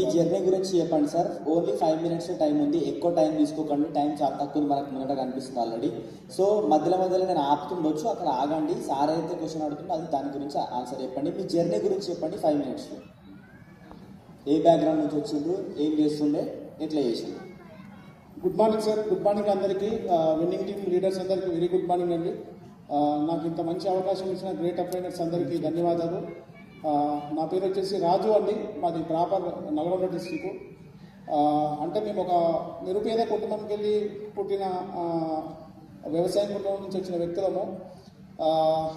మీ journey గురించి చెప్పండి sir. Only five minutes time ఉంది. ఎక్కువ టైం తీసుకోకండి. టైం చాలా తక్కువ మనకు ముందట కనిపిస్తుంది ఆల్రెడీ సో మధ్యలో మధ్యలో నేను ఆపుతుండొచ్చు. అక్కడ ఆగండి. సార్ అయితే క్వశ్చన్ అడుగుతుందో అది దాని గురించి ఆన్సర్ చెప్పండి. మీ జర్నీ గురించి చెప్పండి ఫైవ్ మినిట్స్లో ఏ బ్యాక్గ్రౌండ్ నుంచి వచ్చిండ్రు? ఏం చేస్తుండే? ఎట్లా చేసిండ్రు good morning sir good morning అందరికీ. విన్నింగ్ టీమ్ లీడర్స్ అందరికీ వెరీ గుడ్ మార్నింగ్ అండి. నాకు ఇంత మంచి అవకాశం ఇచ్చిన గ్రేట్ అప్లైనర్స్ అందరికీ ధన్యవాదాలు. నా పేరు వచ్చేసి రాజు అండి. మాది ప్రాపర్ నల్గొండ డిస్టిక్. అంటే మేము ఒక నిరుపేద కుటుంబంకి వెళ్ళి పుట్టిన వ్యవసాయ వ్యవసాయం కుటుంబం నుంచి వచ్చిన వ్యక్తులము.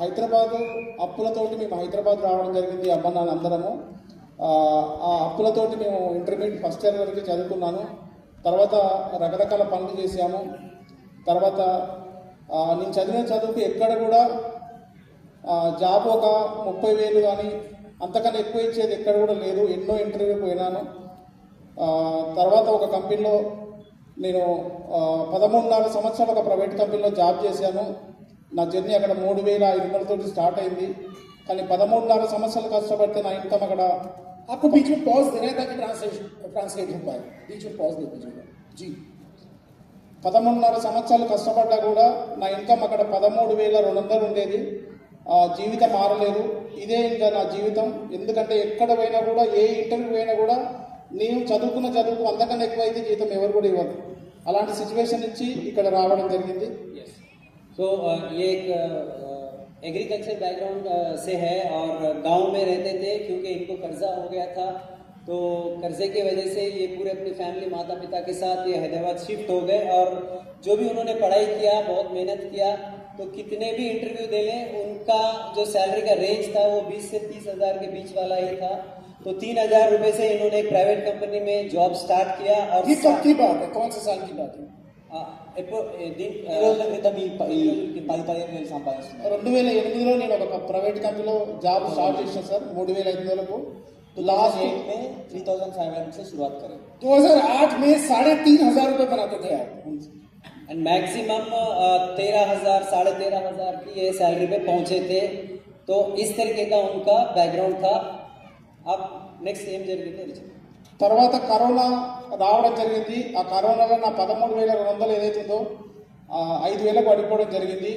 హైదరాబాదు అప్పులతోటి మేము హైదరాబాద్ రావడం జరిగింది అమ్మ నాన్న అందరము. ఆ, అప్పులతోటి మేము ఇంటర్మీడియట్ ఫస్ట్ ఇయర్ వరకు చదువుకున్నాను. తర్వాత రకరకాల పనులు చేశాము. తర్వాత నేను చదివిన చదువుకి ఎక్కడ కూడా జాబ్ ఒక ముప్పై వేలు కానీ అంతకన్నా ఎక్కువ ఇచ్చేది ఎక్కడ కూడా లేదు ఎన్నో ఇంటర్వ్యూ పోయినాను ఆ, తర్వాత ఒక కంపెనీలో నేను ఆ, పదమూడున్నర సంవత్సరాలు ఒక ప్రైవేట్ కంపెనీలో జాబ్ చేశాను నా జర్నీ అక్కడ మూడు వేల ఐదు వందలతోటి స్టార్ట్ అయింది కానీ పదమూడున్నర సంవత్సరాలు కష్టపడితే నా ఇన్కమ్ అక్కడ आपको बीच में पॉज देना है ताकि ट्रांसलेशन ट्रांसलेट हो पाए बीच में पॉज दे दीजिएगा जी పదమూడున్నర సంవత్సరాలు కష్టపడ్డా కూడా నా ఇన్కమ్ అక్కడ పదమూడు వేల రెండు వందలు ఉండేది ఆ, జీవితం మారలేదు ఇదే ఇంకా నా జీవితం ఎందుకంటే ఎక్కడ పోయినా కూడా ఏ ఇంటర్వ్యూ పోయినా కూడా నేను చదువుకున్న చదువుకు అంతకన్నా ఎక్కువ అయితే జీతం ఎవరు కూడా ఇవ్వరు అలాంటి సిచ్యువేషన్ నుంచి ఇక్కడ రావడం జరిగింది यस तो ये एक एग्रीकल्चर बैकग्राउंड से है और गांव में रहते थे क्योंकि इनको कर्जा हो गया था तो कर्जे की वजह से ये पूरे अपनी फैमिली माता पिता के साथ ये हैदराबाद शिफ्ट हो गए और जो भी उन्होंने पढ़ाई किया बहुत मेहनत किया तो कितने भी इंटरव्यू दे लें उनका जो सैलरी का रेंज था वो 20 से 30 हजार के बीच वाला ही था तो तीन हजार रुपये से इन्होंने एक प्राइवेट कंपनी में जॉब स्टार्ट किया और ये कब की बात है कौन से साल की बात है ఆ, ఎప్పుడు ఏ, దీని ఈ రోజుల క్రితం ఈ ప- ఈ ఈ పది పదిహేను వేలు సంపాదిస్తున్నారు రెండు వేల ఎనిమిదిలో నేను ఒక ప్రైవేట్ కంపెనీలో జాబ్ స్టార్ట్ చేసిన సార్ మూడు వేల ఐదు వందలకు लास्ट లాస్ట్ एट में थ्री थाउजेंड फाइव हंड्रेड से शुरुआत करें 2008 में साढ़े तीन हजार रुपए बनाते थे आप एंड मैक्सिमम तेरह हजार साढ़े तेरह हजार की ये सैलरी पे पहुंचे थे तो इस तरीके का उनका बैकग्राउंड था अब नेक्स्ट एम జరిగింది తర్వాత కరోనా రావడం జరిగింది ఆ కరోనాలో నా పదమూడు వేల రెండు వందలు ఏదైతుందో ఆ, ఐదు వేలకు పడిపోవడం జరిగింది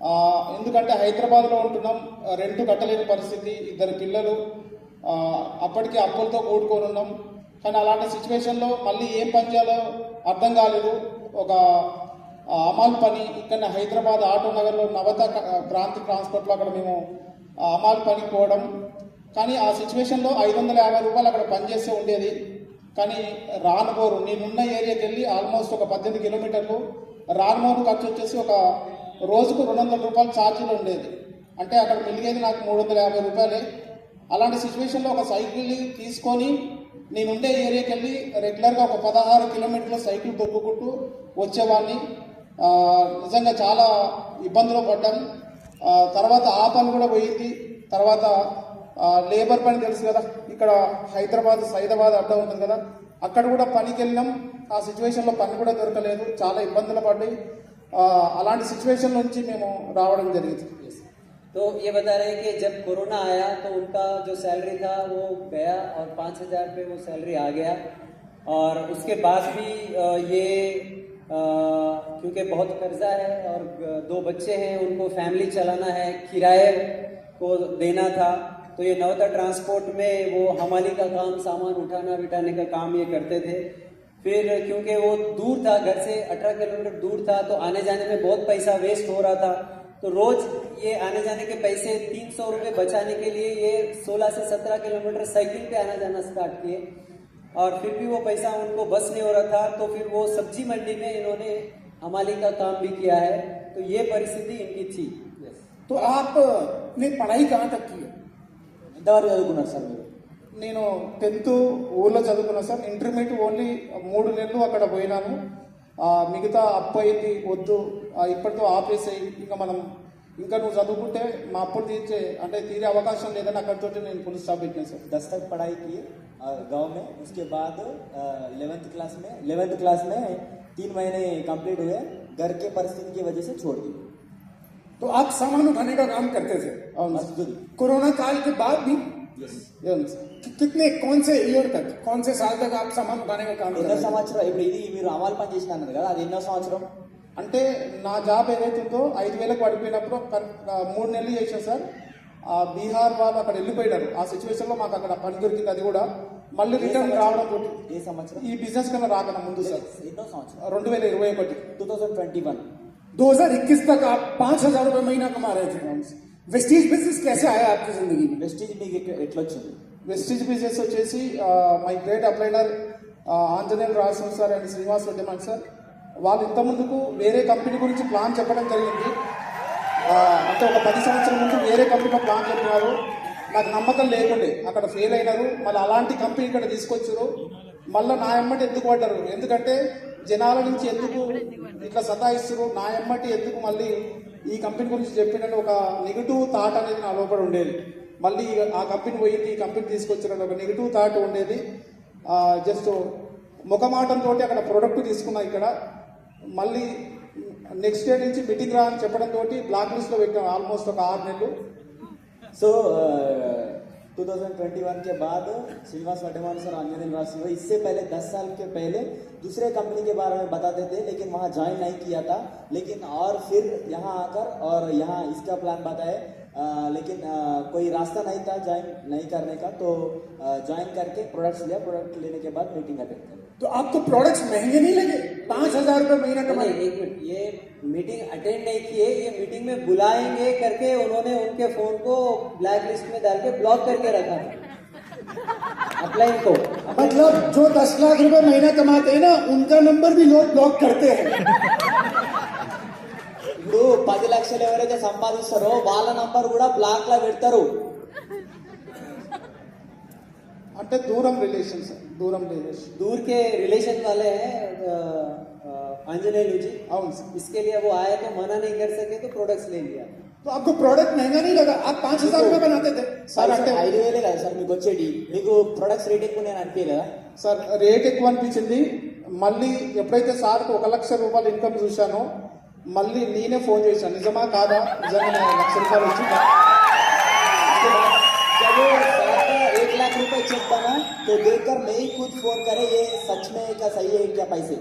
ఆ, ఎందుకంటే హైదరాబాద్లో ఉంటున్నాం ఆ, రెంట్ కట్టలేని పరిస్థితి ఇద్దరు పిల్లలు ఆ, అప్పటికి అప్పులతో కూడుకొని ఉన్నాం కానీ అలాంటి సిచ్యువేషన్లో మళ్ళీ ఏం పని చేయాలో అర్థం కాలేదు ఒక అమాల్ పని ఇక్కడ హైదరాబాద్ ఆటో నగర్లో నవత క్రాంతి ట్రాన్స్పోర్ట్లో అక్కడ మేము అమాల్ పని పోవడం. కానీ ఆ సిచ్యువేషన్లో ఐదు వందల యాభై రూపాయలు అక్కడ పనిచేస్తే ఉండేది. కానీ రానుబోరు నేనున్న ఏరియాకి వెళ్ళి ఆల్మోస్ట్ ఒక పద్దెనిమిది కిలోమీటర్లు. రానుబోరు ఖర్చు వచ్చేసి ఒక రోజుకు రెండు వందల రూపాయలు ఛార్జీలు ఉండేది. అంటే అక్కడ మిలిగేది నాకు మూడు వందల యాభై రూపాయలే. అలాంటి సిచ్యువేషన్లో ఒక సైకిల్ని తీసుకొని నేను ఉండే ఏరియాకి వెళ్ళి రెగ్యులర్గా ఒక పదహారు కిలోమీటర్ల సైకిల్ తొక్కుకుంటూ వచ్చేవాడిని నిజంగా చాలా ఇబ్బందులు పడ్డాం. తర్వాత ఆ పని కూడా పోయింది. తర్వాత లేబర్ పని తెలుసు కదా ఇక్కడ హైదరాబాద్ సైదాబాద్ అడ్డ ఉంటుంది కదా అక్కడ కూడా పనికి వెళ్ళినాం ఆ సిచ్యువేషన్లో పని కూడా దొరకలేదు. చాలా ఇబ్బందులు పడ్డాయి. అలాంటి సిచ్యువేషన్ నుంచి మేము రావడం జరిగింది. तो ये बता रहे हैं कि जब कोरोना आया तो उनका जो सैलरी था वो गया और पाँच हज़ार पे वो सैलरी आ गया। और उसके बाद भी ये क्योंकि बहुत कर्जा है और दो बच्चे हैं, उनको फैमिली चलाना है, किराए को देना था तो ये नवता ट्रांसपोर्ट में वो हमाली का काम, सामान उठाना, बिठाने का काम ये करते थे। फिर क्योंकि वो दूर था, घर से 18 किलोमीटर दूर था तो आने जाने में बहुत पैसा वेस्ट हो रहा था। तो रोज ये आने जाने के पैसे तीन सौ रुपये बचाने के लिए ये 16 से 17 किलोमीटर साइकिल पे आना जाना स्टार्ट किए और फिर भी वो पैसा उनको बस नहीं हो रहा था तो फिर वो सब्जी मंडी में इन्होंने हमाली का काम भी किया है तो ये परिस्थिति इनकी थी तो आप ने पढ़ाई कहाँ तक की है ఎంతవరకు చదువుకున్నారు సార్ మీరు నేను టెన్త్ ఊర్లో చదువుకున్నా సార్ ఇంటర్మీడియట్ ఓన్లీ మూడు నెలలు అక్కడ పోయినాను ఆ, మిగతా అప్పు అయింది వద్దు ఆ, ఇప్పటితో ఆపేసాయి ఇంకా మనం ఇంకా నువ్వు చదువుకుంటే మా అప్పులు తీర్చే అంటే తీరే అవకాశం లేదని అక్కడితో నేను పులి స్టాప్ పెట్టాను సార్ दस तक पढ़ाई की गांव में उसके बाद इलेवेंथ क्लास में इलेवेंथ क्लास में तीन महीने कंप्लीट हुए घर के परिस्थिति की वजह से छोड़ दी तो आप सामान उठाने का काम करते थे అవును సార్. मजदूरी कोरोना काल के बाद भी Yes. कि- कितने कौन से ईयर तक कौन से साल तक आप सामान उठाने का काम कर ఎన్నో रहे हैं సంవత్సరం ఇప్పుడు ఇది మీరు అమలు పని చేసిన అన్నారు కదా అది ఎన్నో సంవత్సరం అంటే నా జాబ్ ఏదైతే ఉందో ఐదు వేలకు పడిపోయినప్పుడు కన్- ఆ, మూడు నెలలు చేసాను సార్ ఆ బీహార్ వాళ్ళు అక్కడ వెళ్ళిపోయినారు ఆ సిచ్యువేషన్లో మాకు అక్కడ పని దొరికింది అది కూడా మళ్ళీ రిటర్న్ రావడం తోటి ఏ సంవత్సరం ఈ బిజినెస్ కన్నా రాకన్నా ముందు సార్ ఎన్నో సంవత్సరం రెండు వేల ఇరవై ఒకటి టూ థౌజండ్ ట్వంటీ వన్ 2021 तक आप पांच हजार रुपए महीना कमा रहे थे वेस्टीज बिजनेस कैसे आया आपकी जिंदगी में వెస్టీజ్ మీకు ఎట్ల- ఎట్లా వచ్చింది వెస్టిజ్ బిజినెస్ వచ్చేసి my great upliner Anjaneyulu Rajaswami sir and Srinivas రెడ్డిమాన్ sir వాళ్ళు ఇంతకుముందుకు వేరే కంపెనీ గురించి ప్లాన్ చెప్పడం జరిగింది ఆ, అంటే ఒక పది సంవత్సరం ముందు వేరే కంపెనీలో ప్లాన్ చెప్పినారు నాకు నమ్మకం లేకుండే అక్కడ ఫెయిల్ అయినారు మళ్ళీ అలాంటి కంపెనీ ఇక్కడ తీసుకొచ్చారు మళ్ళీ నా ఎమ్మటి ఎందుకు పడ్డారు ఎందుకంటే జనాల నుంచి ఎందుకు ఇట్లా సతాయిస్తారు నా ఎమ్మటి ఎందుకు మళ్ళీ ఈ కంపెనీ గురించి చెప్పిన ఒక నెగిటివ్ థాట్ అనేది నా లోపల ఉండేది. మళ్ళీ ఆ కంపెనీ పోయి ఈ కంపెనీ తీసుకొచ్చిన ఒక నెగిటివ్ థాట్ ఉండేది. జస్ట్ ముఖమాటంతో అక్కడ ప్రోడక్ట్ తీసుకున్నా ఇక్కడ. మళ్ళీ నెక్స్ట్ డే నుంచి మీటింగ్ రా అని చెప్పడంతో బ్లాక్ లిస్ట్లో పెట్టాం ఆల్మోస్ట్ ఒక ఆరు నెలలు. సో 2021 के बाद श्रीनिवास वर्धमान सर अंजनी वासी हुए। इससे पहले 10 साल के पहले दूसरे कंपनी के बारे में बताते थे लेकिन वहाँ ज्वाइन नहीं किया था। लेकिन और फिर यहाँ आकर और यहाँ इसका प्लान बताए। आ, लेकिन आ, कोई रास्ता नहीं था ज्वाइन नहीं करने का। तो ज्वाइन करके प्रोडक्ट्स लिया। प्रोडक्ट लेने के बाद मीटिंग अटेंड करें। तो आपको प्रोडक्ट्स महँगे नहीं लगे? पांच हजार रुपए महीना नहीं, कमाए एक मिनट ये मीटिंग अटेंड नहीं किए ये मीटिंग में बुलाएंगे करके उन्होंने उनके फोन को ब्लैक लिस्ट में डाल के ब्लॉक करके रखा था अपलाइन को मतलब जो दस लाख रुपए महीना कमाते हैं ना उनका नंबर भी लोग ब्लॉक करते हैं ఇప్పుడు పది లక్షలు ఎవరైతే సంపాదిస్తారో వాళ్ళ నంబర్ కూడా బ్లాక్ లో పెడతారు అంటే దూరం రిలేషన్స్ దూరం రిలేషన్ दूर के रिलेशन वाले हैं अ, अ, आंजनेय जी అవును సార్ इसके लिए वो आए तो मना नहीं कर सके तो प्रोडक्ट्स ले लिया तो आपको प्रोडक्ट महंगा नहीं लगा आप पांच हजार रुपए बनाते थे సార్ అంటే ఐదు వేలే కదా సార్ మీకు వచ్చేటి మీకు ప్రొడక్ట్స్ రేట్ ఎక్కువ నేను అనిపించలేదా సార్ రేట్ ఎక్కువ అనిపించింది మళ్ళీ ఎప్పుడైతే సార్కి ఒక లక్ష రూపాయలు ఇన్కమ్ చూశానో మళ్ళీ నేనే ఫోన్ చేశాను నిజమా కాదా నిజంగా లక్ష రూపాయలు వచ్చిందా लाख रुपए चेक बना तो देखकर मैं ही खुद फोन करे ये सच में क्या सही है क्या पैसे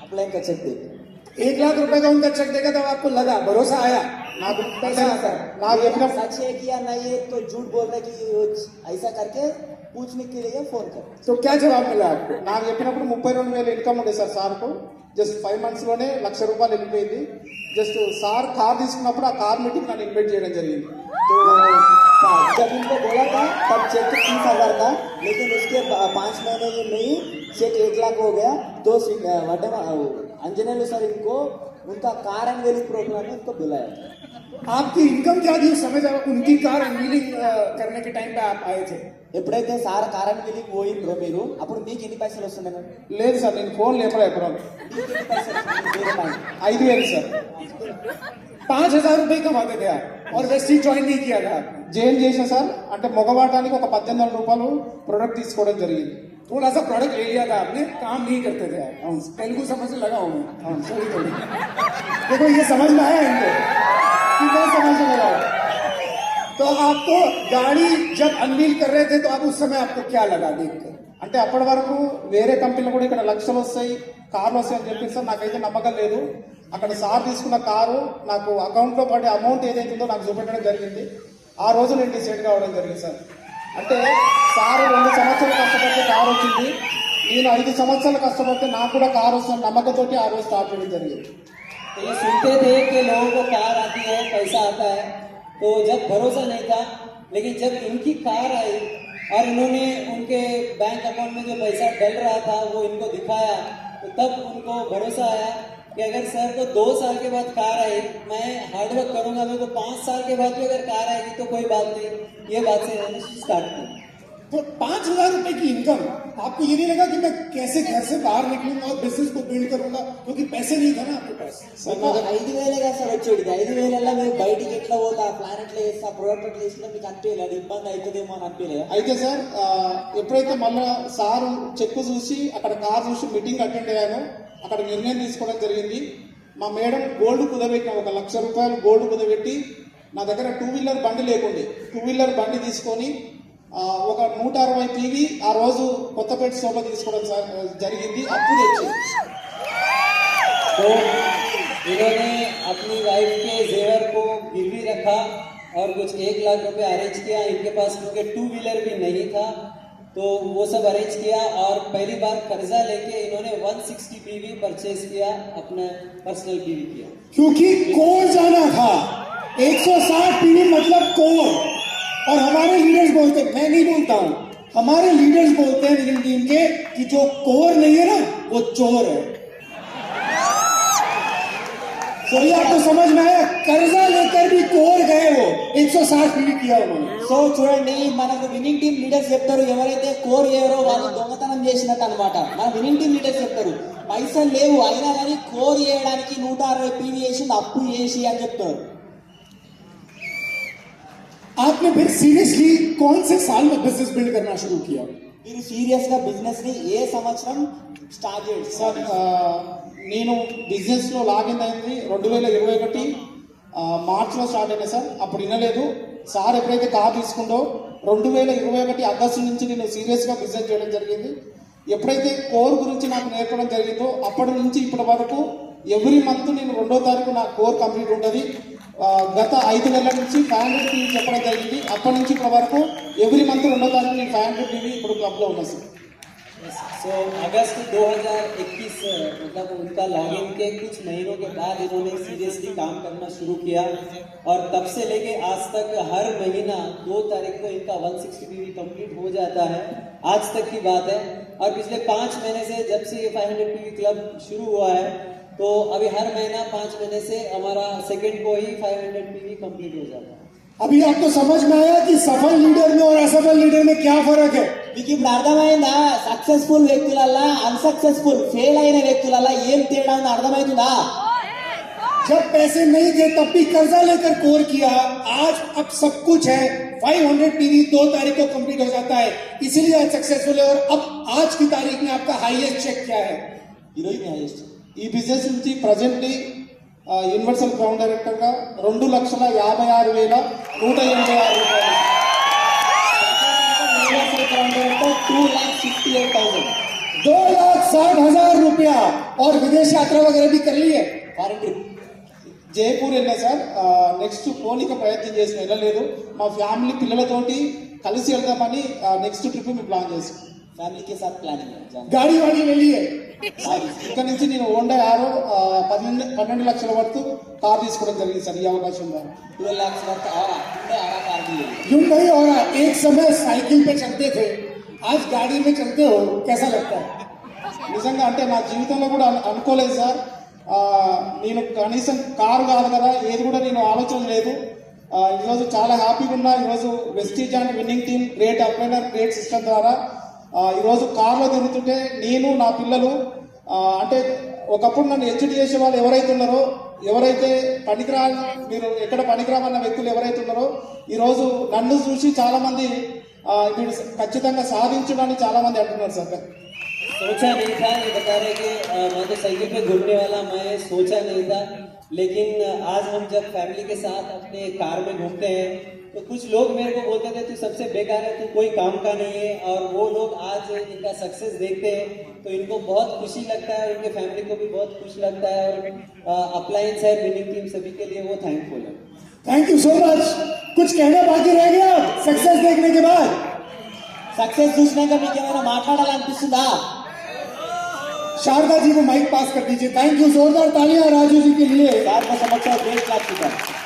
अप्लाई का चेक देख एक लाख रुपए का उनका चेक देखा तब आपको लगा भरोसा आया నాకు पैसा सर నాకు ये చెప్పిన सच है कि या नहीं है तो झूठ बोल रहे कि वो ऐसा करके पूछने के लिए फोन कर तो क्या जवाब मिला आपको నాకు చెప్పినప్పుడు ముప్పై రెండు వేలు ఇన్కమ్ ఉండే సార్ సార్కు జస్ట్ ఫైవ్ మంత్స్ లోనే లక్ష రూపాయలు వెళ్ళిపోయింది జస్ట్ సార్ కార్ తీసుకున్నప్పుడు ఆ కార్ మీటింగ్ నన్ను ఇన్వైట్ చేయడం జరిగింది तो हाँ, जब उनको बोला था तब चेक तीस हजार था लेकिन उसके पा- पाँच महीने में ही चेक एक लाख हो गया तो अंजनेलू सर इनको उनका कार एंड वेलिंग प्रोग्राम में इनको बुलाया था आपकी इनकम क्या थी उस समय जब उनकी कार अनवीलिंग करने के टाइम पे आप आए थे ఎప్పుడైతే సార్ కార్ అండ్ వీలింగ్ పోయిండ్రో మీరు అప్పుడు మీకు ఎన్ని పైసలు వస్తున్నాయి లేదు సార్ నేను ఫోన్ లేపలే ఎప్పుడు మీకు ఎన్ని పైసలు వస్తున్నాయి? వేరే మైండ్. ఐదు వేలు సార్ पांच हजार रुपए कमाते थे आप और वेस्टी ज्वाइन नहीं किया था आपने జైన్ చేసిన సార్ అంటే మగవాటానికి ఒక పద్దెనిమిది వందల రూపాయలు ప్రొడక్ట్ తీసుకోవడం జరిగింది थोड़ा सा प्रोडक्ट ले लिया था आपने काम नहीं करते थे आप तेलुगु समझ से लगा हूँ मैं हाँ, sorry, sorry। देखो ये समझ में आया इनको कि मैं समझ में लगा हूँ। तो आपको गाड़ी जब अनवील कर रहे थे तो आप उस समय आपको क्या लगा देख कर అంటే అప్పటి వరకు వేరే కంపెనీలు కూడా ఇక్కడ లక్షలు వస్తాయి కార్లు వస్తాయి అని చెప్పి సార్ నాకైతే నమ్మకం లేదు అక్కడ సార్ తీసుకున్న కారు నాకు అకౌంట్లో పడే అమౌంట్ ఏదైతే ఉందో నాకు చూపెట్టడం జరిగింది ఆ రోజు నేను డిసైడ్ కావడం జరిగింది సార్ అంటే సార్ రెండు సంవత్సరాలు కష్టపడితే కారు వచ్చింది నేను ఐదు సంవత్సరాలు కష్టపడితే నాకు కూడా కారు వస్తుంది నమ్మకంతో ఆ రోజు స్టార్ట్ చేయడం జరిగింది तो ये सुनते थे कि लोगों को कार आती है पैसा आता है तो जब भरोसा नहीं था लेकिन जब इनकी कार आई और इन्होंने उनके बैंक अकाउंट में जो पैसा डल रहा था वो इनको दिखाया तो तब उनको भरोसा आया कि अगर सर को दो साल के बाद कार आई मैं हार्डवर्क करूंगा मेरे को पाँच साल के बाद भी अगर कार आएगी तो कोई बात नहीं ये बात से मैंने स्टार्ट की तो पांच हजार रुपए की इनकम आपको ये नहीं लगा कि मैं कैसे घर से बाहर निकलूंगा और बिजनेस को बिल्ड करूंगा क्योंकि पैसे नहीं थे ना आपके पास మీకు ఐదు వేలే కదా సార్ వచ్చేది ఐదు వేలల్లో మీరు బయటికి ఎట్లా పోతా ప్లాన్ ఎట్లా చేస్తా ప్రోడక్ట్ ఎట్లా చేసినా మీకు అనిపించలేదు ఇబ్బంది అవుతుందేమో అని అనిపించలేదు అయితే సార్ ఆ, ఎప్పుడైతే మళ్ళా సారు చెక్ చూసి అక్కడ కార్ చూసి మీటింగ్ అటెండ్ అయ్యాను అక్కడ నిర్ణయం తీసుకోవడం జరిగింది మా మేడం గోల్డ్ కుదబెట్టిన ఒక లక్ష రూపాయలు గోల్డ్ కుదబెట్టి నా దగ్గర టూ వీలర్ బండి లేకుండే టూ వీలర్ బండి తీసుకొని ఆ, ఒక నూట అరవై పీవీ ఆ రోజు కొత్తపేట సోలో తీసుకోవడం జ- జరిగింది అప్పు తెచ్చి तो इन्होंने अपनी वाइफ के जेवर को गिरवी रखा और कुछ एक लाख रुपए अरेंज किया इनके पास क्योंकि टू व्हीलर भी नहीं था तो वो सब अरेंज किया और पहली बार कर्जा लेके इन्होंने 160 बीवी परचेज किया, अपना पर्सनल बीवी किया। क्योंकि कोर जाना था। 160 पीवी मतलब कोर। और हमारे लीडर्स बोलते, मैं नहीं बोलता हूँ। हमारे लीडर्स बोलते हैं विनिंग टीम के कि जो कोर नहीं है ना, वो चोर है। तो आपको समझ में आया, कर्जा लेकर भी कोर गए वो 160 पीवी किया उन्होंने సో చూడండి మనకు విన్నింగ్ టీం లీడర్స్ చెప్తారు ఎవరైతే కోర్ చేయరో వాళ్ళు దొంగతనం చేసినట్టు అనమాట మన విన్నింగ్ టీం లీడర్స్ చెప్తారు పైసలు లేవు అయినా కానీ కోర్ చేయడానికి నూట అరవై పీవీ చేసింది అప్పు చేసి అని చెప్తారు आपने फिर सीरियसली कौन से साल में बिजनेस बिल्ड करना शुरू किया మీరు సీరియస్ గా బిజినెస్ ని ఏ సంవత్సరం స్టార్ట్ చేయండి సార్ ఆ, నేను బిజినెస్ లో లాగిన్ అయింది రెండు వేల ఇరవై ఒకటి మార్చిలో స్టార్ట్ అయినా సార్. అప్పుడు వినలేదు. సార్ ఎప్పుడైతే కార్ తీసుకుందో రెండు వేల ఇరవై ఒకటి ఆగస్టు నుంచి నేను సీరియస్గా బిజినెస్ చేయడం జరిగింది. ఎప్పుడైతే కోర్ గురించి నాకు నేర్పడం జరిగిందో అప్పటి నుంచి ఇప్పటి వరకు ఎవ్రీ మంత్ నేను రెండో తారీఖు నా కోర్ కంప్లీట్ ఉంటుంది. గత ఐదు నెలల నుంచి ఫ్యాన్ హండ్రెడ్ చెప్పడం జరిగింది. అప్పటి నుంచి ఇప్పటి వరకు ఎవ్రీ మంత్ రెండో తారీఖు నేను ఫ్యాన్ హండ్రెడ్ ఇప్పుడు క్లబ్లో ఉన్నా సార్. अगस्त 2021 मतलब उनका लॉगिन के कुछ महीनों के बाद इन्होंने सीरियसली काम करना शुरू किया और तब से लेके आज तक हर महीना दो तारीख को इनका 160 बीवी कंप्लीट हो जाता है। आज तक की बात है और पिछले पाँच महीने से जब से ये 500 बीवी क्लब शुरू हुआ है तो अभी हर महीना पाँच महीने से हमारा सेकेंड को ही 500 बीवी कंप्लीट हो जाता है। अभी आपको समझ में आया कि सफल लीडर में और असफल लीडर में क्या फर्क है మీకు ఇప్పుడు అర్థమైందా సక్సెస్ఫుల్ వ్యక్తులల్లా అన్సక్సెస్ఫుల్ ఫెయిల్ అయిన వ్యక్తులల్లా ఏం తేడా ఉందో అర్థమవుతుందా जब पैसे नहीं थे तब भी कर्जा लेकर कोर किया आज अब सब कुछ है 500 पीवी दो तारीख को कंप्लीट हो जाता है इसीलिए आज सक्सेसफुल है और अब आज की तारीख में आपका हाईएस्ट चेक क्या है ఈరోజు మీ హైయెస్ట్ ఈ బిజినెస్ నుంచి ప్రజెంట్లీ యూనివర్సల్ గ్రౌండ్ డైరెక్టర్ గా రెండు లక్షల యాభై ఆరు వేల నూట ఎనభై ఆరు రూపాయలు two lakh sixty eight thousand दो लाख साठ हजार रुपया और विदेश यात्रा वगैरह भी कर ली है ఫారిన్ ట్రిప్ జైపూర్ వెళ్ళా సార్ నెక్స్ట్ పోనీక ప్రయత్నం చేసి వెళ్ళలేదు మా ఫ్యామిలీ పిల్లలతోటి కలిసి వెళ్దామని నెక్స్ట్ ట్రిప్ మేము ప్లాన్ చేసాం ఫ్యామిలీ కే సాత్ ప్లానింగ్ गाड़ी वाड़ी ले ली है ఇక్కడ నుంచి నేను హోండా యారో ఆ, పన్నెండు పన్నెండు లక్షల వరకు కార్ తీసుకోవడం జరిగింది సార్ ఈ అవకాశం ఉందా ట్వెల్వ్ లాక్స్ వర్త్ ఆరా ఉండే ఆరా కార్ दी यूं नहीं हो रहा एक समय साइकिल पे चलते थे आज गाड़ी में चलते हो कैसा लगता है నిజంగా అంటే నా జీవితంలో కూడా అను- అనుకోలేదు సార్ ఆ, నేను కనీసం కారు కాదు కదా ఏది కూడా నేను ఆలోచన లేదు ఆ, ఈరోజు చాలా హ్యాపీగా ఉన్నా ఈరోజు Vestige and winning team great upliner great system ద్వారా ఆ, ఈరోజు కారులో తిరుగుతుంటే నేను నా పిల్లలు ఆ, అంటే ఒకప్పుడు నన్ను హెచ్చడి చేసే వాళ్ళు ఎవరైతే ఉన్నారో ఎవరైతే పనికిరా మీరు ఎక్కడ పనికిరామన్న వ్యక్తులు ఎవరైతే ఉన్నారో ఈరోజు నన్ను చూసి చాలా మంది ఆ, వీడు ఖచ్చితంగా సాధించడానికి చాలా మంది అంటున్నారు సార్ सोचा नहीं था ये बता रहे कि अ, मैं तो साइकिल पे घूमने वाला मैं सोचा नहीं था लेकिन आज हम जब फैमिली के साथ अपने कार में घूमते हैं तो कुछ लोग मेरे को बोलते थे तू सबसे बेकार है तू कोई काम का नहीं है और वो लोग आज इनका सक्सेस देखते हैं तो इनको बहुत खुशी लगता है और इनके फैमिली को भी बहुत खुश लगता है और अप्लायंस है विनिंग टीम सभी के लिए वो थैंकफुल है थैंक यू सो मच कुछ कहना बाकी रह गया सक्सेस देखने के बाद సక్సెస్ చూసినాక మీకు ఏమైనా మాట్లాడాలనిపిస్తుందా शारदा जी को माइक पास कर दीजिए थैंक यू जोरदार तालियां राजू जी के लिए సార్ కోసం వచ్చే గ్రేట్ క్లాస్